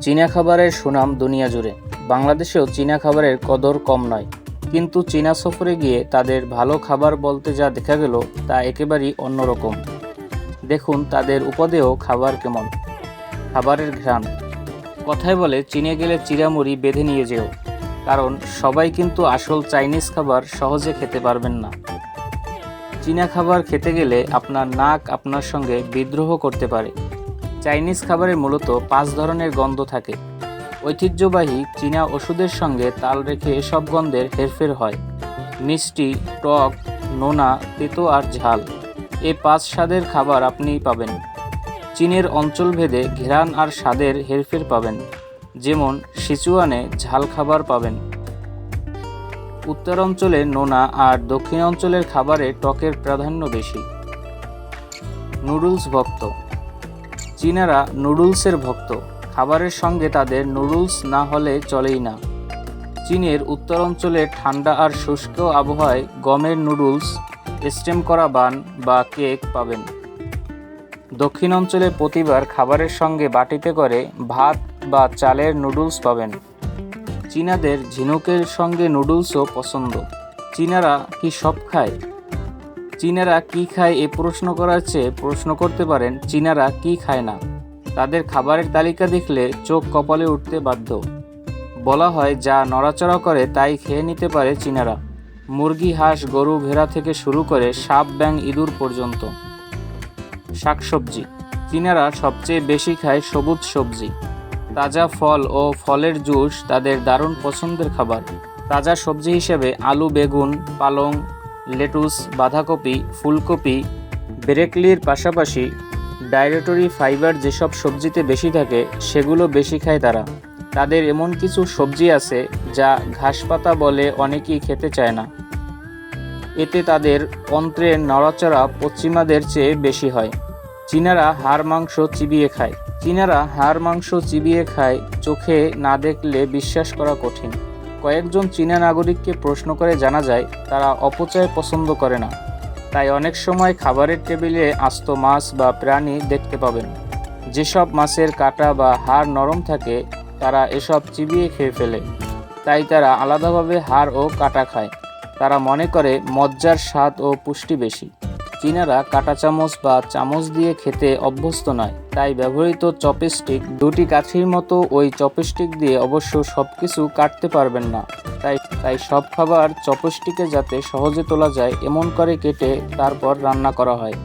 চীনা খাবারের সুনাম দুনিয়া জুড়ে। বাংলাদেশেও চীনা খাবারের কদর কম নয়। কিন্তু চীনা সফরে গিয়ে তাদের ভালো খাবার বলতে যা দেখা গেল তা একেবারেই অন্যরকম। দেখুন তাদের উপাদেয় খাবার কেমন। খাবারের ঘ্রাণ। কথায় বলে, চীনে গেলে চিরামুড়ি বেঁধে নিয়ে যেও। কারণ সবাই কিন্তু আসল চাইনিজ খাবার সহজে খেতে পারবেন না। চীনা খাবার খেতে গেলে আপনার নাক আপনার সঙ্গে বিদ্রোহ করতে পারে। চাইনিজ খাবারে মূলত পাঁচ ধরনের গন্ধ থাকে। ঐতিহ্যবাহী চীনা ওষুধের সঙ্গে তাল রেখে এসব গন্ধের হেরফের হয়। মিষ্টি, টক, নোনা, তেতো আর ঝাল। এ পাঁচ স্বাদের খাবার আপনিই পাবেন। চীনের অঞ্চলভেদে ঘেরান আর স্বাদের হেরফের পাবেন। যেমন, সিচুয়ানে ঝাল খাবার পাবেন। উত্তর অঞ্চলে নোনা আর দক্ষিণ অঞ্চলের খাবারে টকের প্রাধান্য বেশি। নুডলস ভক্ত চীনারা নুডলসের ভক্ত। খাবারের সঙ্গে তাদের নুডলস না হলে চলেই না। চীনের উত্তর অঞ্চলে ঠান্ডা আর শুষ্ক আবহাওয়ায় গমের নুডলস, স্টেম করা বান বা কেক পাবেন। দক্ষিণ অঞ্চলে প্রতিবার খাবারের সঙ্গে বাটিতে করে ভাত বা চালের নুডলস পাবেন। চীনাদের ঝিনুকের সঙ্গে নুডলসও পছন্দ। চীনারা কি সব খায়? চীনারা কি খায় এ প্রশ্ন করার চেয়ে প্রশ্ন করতে পারেন, চীনারা কি খায় না। তাদের খাবারের তালিকা দেখলে চোখ কপালে উঠতে বাধ্য। বলা হয়, যা নড়াচড়া করে তাই খেয়ে নিতে পারে চীনারা। মুরগি, হাঁস, গরু, ভেড়া থেকে শুরু করে সাপ ব্যাং ইঁদুর পর্যন্ত। শাকসবজি। চীনারা সবচেয়ে বেশি খায় সবুজ সবজি। তাজা ফল ও ফলের জুস তাদের দারুণ পছন্দের খাবার। তাজা সবজি হিসেবে আলু, বেগুন, পালং লেটুস, বাঁধাকপি, ফুলকপি, ব্রেকলির পাশাপাশি ডাইরেটরি ফাইবার যেসব সবজিতে বেশি থাকে, সেগুলো বেশি খায় তারা। তাদের এমন কিছু সবজি আছে যা ঘাসপাতা বলে অনেকেই খেতে চায় না। এতে তাদের অন্ত্রের নড়াচড়া পশ্চিমাদের চেয়ে বেশি হয়। চীনারা হাড় মাংস চিবিয়ে খায়। চীনারা হাড় মাংস চিবিয়ে খায়, চোখে না দেখলে বিশ্বাস করা কঠিন। কয়েকজন চীনা নাগরিককে প্রশ্ন করে জানা যায়, তারা অপচয় পছন্দ করে না। তাই অনেক সময় খাবারের টেবিলে আস্ত মাছ বা প্রাণী দেখতে পাবেন। যেসব মাছের কাটা বা হাড় নরম থাকে, তারা এসব চিবিয়ে খেয়ে ফেলে। তাই তারা আলাদাভাবে হাড় ও কাটা খায়। তারা মনে করে মজ্জার স্বাদ ও পুষ্টি বেশি। চীনারা কাটা চামচ বা চামচ দিয়ে খেতে অভ্যস্ত নয়, তাই ব্যবহৃত চপস্টিক দুটি কাঠির মতো ওই চপস্টিক দিয়ে অবশ্য সব কিছু কাটতে পারবেন না। তাই তাই সব খাবার চপস্টিকে যাতে সহজে তোলা যায়, এমন করে কেটে তারপর রান্না করা হয়।